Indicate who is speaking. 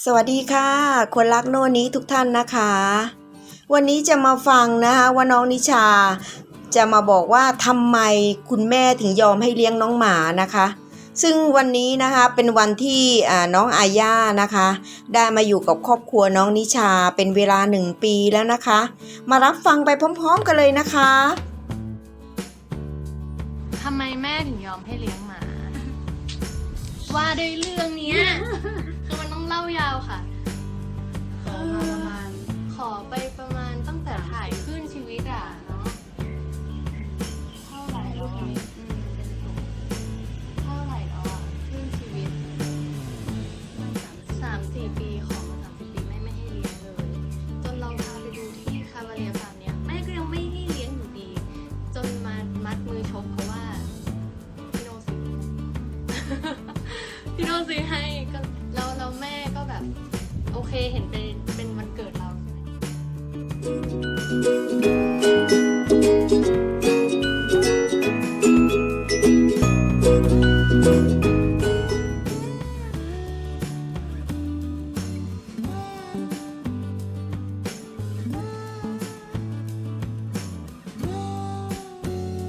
Speaker 1: สวัสดีค่ะ คนรักโน่นนี้ทุกท่านนะคะ วันนี้จะมาฟังนะคะว่าน้องนิชาจะมาบอกว่าทำไมคุณแม่ถึงยอมให้เลี้ยงน้องหมานะคะ ซึ่งวันนี้นะคะเป็นวันที่น้องอาญานะคะ ได้มาอยู่กับครอบครัวน้องนิชาเป็นเวลาหนึ่งปีแล้วนะคะ มารับฟังไปพร้อม ๆ กันเลยนะคะ
Speaker 2: ทำไมแม่ถึงยอมให้เลี้ยงหมา ว่าด้วยเรื่องเนี้ย เล่ายาวค่ะ
Speaker 3: ขอมาประมาณ
Speaker 2: ขอไปประมาณตั้งแต่ถ่ายขึ้นชีวิตอะเนาะเท่าไหร่แล้วอะอืมเป็นตุ่มเท่าไหร่แล้วอะขึ้นชีวิตสามสี่ปีของสามสี่ปีแม่ไม่ให้เลี้ยงเลย จนเราพาไปดูที่คาบาเลียฟาร์มเนี้ยแม่ก็ยังไม่ให้เลี้ยงอยู่ดี จนมามัดมือชกเพราะว่าพี่โนซื้อ พี่โนซื้อให้ก็ เห็นเป็นเป็นวันเกิดเราใช่ไหม